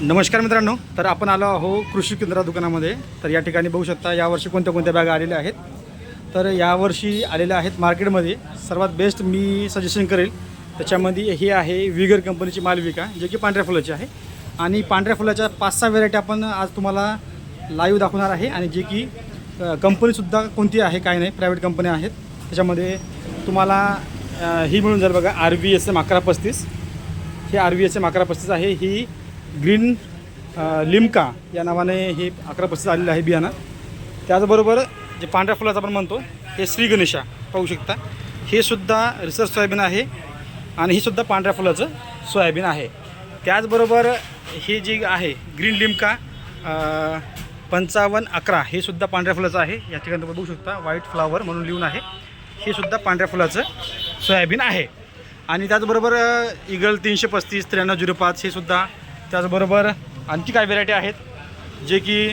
नमस्कार मित्रांनो तर आपण आलो आहो कृषी केंद्र दुकानामध्ये. तर या ठिकाणी बघू शकता यावर्षी कोणत्या कोणत्या बॅगा आलेल्या आहेत. तर यावर्षी आलेल्या आहेत मार्केटमध्ये. सर्वात बेस्ट मी सजेशन करेल त्याच्यामध्ये हे आहे विगर कंपनीची मालविका जे की पांढऱ्या फुलाची आहे. आणि पांढऱ्या फुलाच्या पाच सहा व्हेरायटी आपण आज तुम्हाला लाईव्ह दाखवणार आहे. आणि जे की कंपनीसुद्धा कोणती आहे काय नाही प्रायव्हेट कंपनी आहेत. त्याच्यामध्ये तुम्हाला ही मिळून जाईल बघा आर व्ही एस एम अकरा पस्तीस. हे आर व्ही एस एम अकरा पस्तीस आहे. ही ग्रीन लिमका या नावाने हे अकरा पस्तीस आलेलं आहे बियाणं. त्याचबरोबर जे पांढऱ्या फुलाचं आपण म्हणतो हे श्री गणेशा पाहू शकता. हे सुद्धा रिसर्च सोयाबीन आहे आणि ही सुद्धा पांढऱ्या फुलाचं सोयाबीन आहे. त्याचबरोबर हे जी आहे ग्रीन लिमका पंचावन्न अकरा हे सुद्धा पांढऱ्या फुलाचं आहे. या ठिकाणी बघू शकता व्हाईट फ्लावर म्हणून लिहून आहे. हे सुद्धा पांढऱ्या फुलाचं सोयाबीन आहे. आणि त्याचबरोबर इगल तीनशे पस्तीस त्र्याण्णव झिरो पाच हे सुद्धा त्याचबरोबर आणखी काय व्हेरायटी आहेत जे की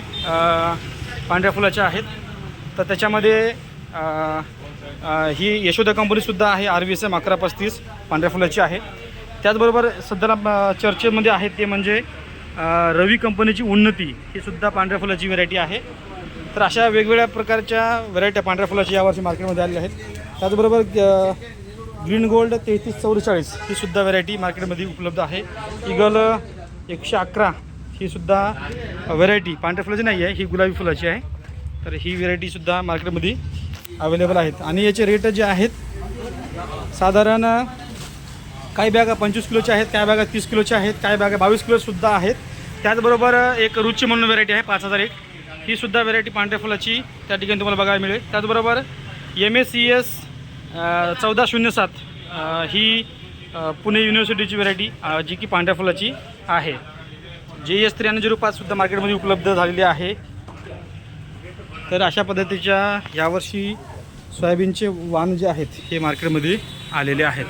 पांढऱ्या फुलाच्या आहेत. तर त्याच्यामध्ये ही यशोदा कंपनीसुद्धा आहे आर व्ही एस एम अकरा पस्तीस पांढऱ्या फुलाची आहे. त्याचबरोबर सध्याला चर्चेमध्ये आहेत ते म्हणजे रवी कंपनीची उन्नती ही सुद्धा पांढऱ्या फुलाची व्हेरायटी आहे. तर अशा वेगवेगळ्या प्रकारच्या व्हरायट्या पांढऱ्या फुलाची यावर्षी मार्केटमध्ये आलेल्या आहेत. त्याचबरोबर ग्रीन गोल्ड तेहतीस चौवेचाळीस ही सुद्धा व्हरायटी मार्केटमध्ये उपलब्ध आहे. इगल एकशे अकरा. ही सुद्धा व्हरायटी पांढऱ्या फुलाची नाही आहे ही गुलाबी फुलाची आहे. तर ही व्हरायटीसुद्धा मार्केटमध्ये अवेलेबल आहेत. आणि याचे रेट जे आहेत साधारण काही बॅगा पंचवीस किलोच्या आहेत काही बॅगा तीस किलोच्या आहेत काही बॅगा बावीस किलोसुद्धा आहेत. त्याचबरोबर एक रुची म्हणून व्हरायटी आहे पाच हजार एक. ही सुद्धा व्हरायटी पांढऱ्या फुलाची त्या ठिकाणी तुम्हाला बघायला मिळेल. त्याचबरोबर एम एस सी एस चौदा शून्य सात ही पुणे युनिव्हर्सिटीची व्हरायटी जी की पांढऱ्या फुलाची आहे. जे एस त्र्याण्णव झिरो पाचसुद्धा मार्केटमध्ये उपलब्ध झालेली आहे. तर अशा पद्धतीच्या यावर्षी सोयाबीनचे वाण जे आहेत हे मार्केटमध्ये आलेले आहेत.